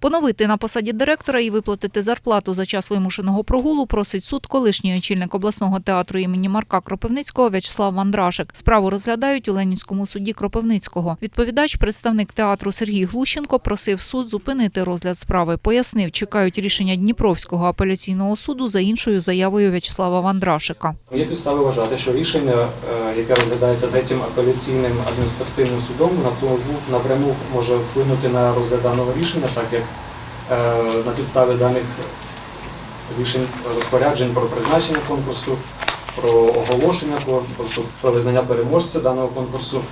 Поновити на посаді директора і виплатити зарплату за час вимушеного прогулу просить суд колишній очільник обласного театру імені Марка Кропивницького В'ячеслав Вандрашик. Справу розглядають у Ленінському суді Кропивницького. Відповідач, представник театру Сергій Глущенко, просив суд зупинити розгляд справи. Пояснив, чекають рішення Дніпровського апеляційного суду за іншою заявою В'ячеслава Вандрашика. Є підстави вважати, що рішення, е, яке розглядається третім апеляційним адміністративним судом, напряму- напряму може вплинути на розгляд даного рішення, так як на підставі даних рішень розпоряджень про призначення конкурсу, про оголошення конкурсу, про визнання переможця даного конкурсу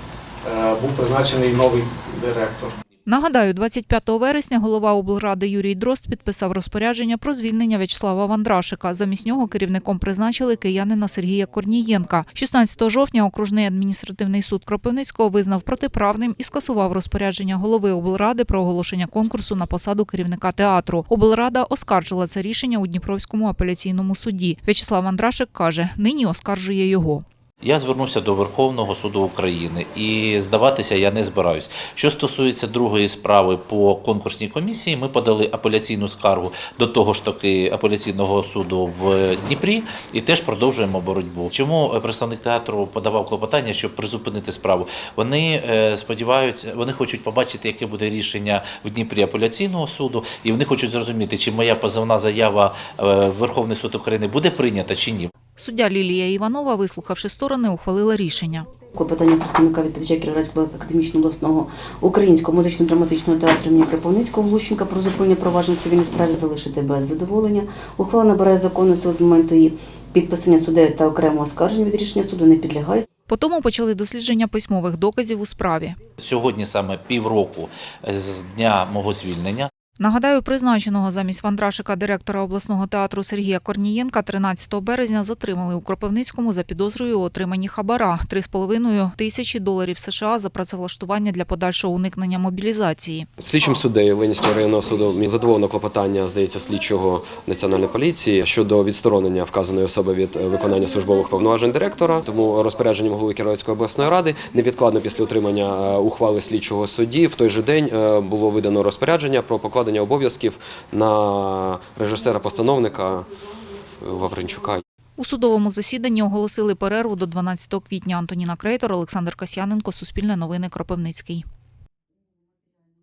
е, був призначений новий директор. Нагадаю, 25 вересня голова облради Юрій Дрозд підписав розпорядження про звільнення В'ячеслава Вандрашика. Замість нього керівником призначили киянина Сергія Корнієнка. 16 жовтня окружний адміністративний суд Кропивницького визнав протиправним і скасував розпорядження голови облради про оголошення конкурсу на посаду керівника театру. Облрада оскаржила це рішення у Дніпровському апеляційному суді. В'ячеслав Вандрашик каже, нині оскаржує його. Я звернувся до Верховного суду України і здаватися я не збираюсь. Що стосується другої справи по конкурсній комісії, ми подали апеляційну скаргу до того ж таки апеляційного суду в Дніпрі і теж продовжуємо боротьбу. Чому е, представник театру подавав клопотання, щоб призупинити справу? Вони е, сподіваються, вони хочуть побачити, яке буде рішення в Дніпрі апеляційного суду, і вони хочуть зрозуміти, чи моя позовна заява е, в Верховний суд України буде прийнята чи ні. Суддя Лілія Іванова, вислухавши сторони, ухвалила рішення. Клопотання представника відповідача Кіровоградського академічного обласного українського музично-драматичного театру імені Кропивницького Глущенка про зупинення провадження в цивільній справі залишити без задоволення. Ухвала набирає законну силу з моменту її підписання суддею та окремого оскарження від рішення суду не підлягає. Потому почали дослідження письмових доказів у справі. Сьогодні саме півроку з дня мого звільнення. Нагадаю, призначеного замість Вандрашика директора обласного театру Сергія Корнієнка 13 березня затримали у Кропивницькому за підозрою у отриманні хабара 3,5 тисячі доларів США за працевлаштування для подальшого уникнення мобілізації. Слідчим суддею Ленінського районного суду задоволено клопотання, здається, слідчого національної поліції щодо відсторонення вказаної особи від е, виконання службових повноважень директора. Тому розпорядженням голови Кіровоградської обласної ради невідкладно після отримання е, ухвали слідчого судді в той же день е, було видано розпорядження про покладення обов'язків на режисера-постановника Вавренчука. У судовому засіданні оголосили перерву до 12 квітня. Антоніна Крейтор, Олександр Касьяненко, Суспільне новини, Кропивницький.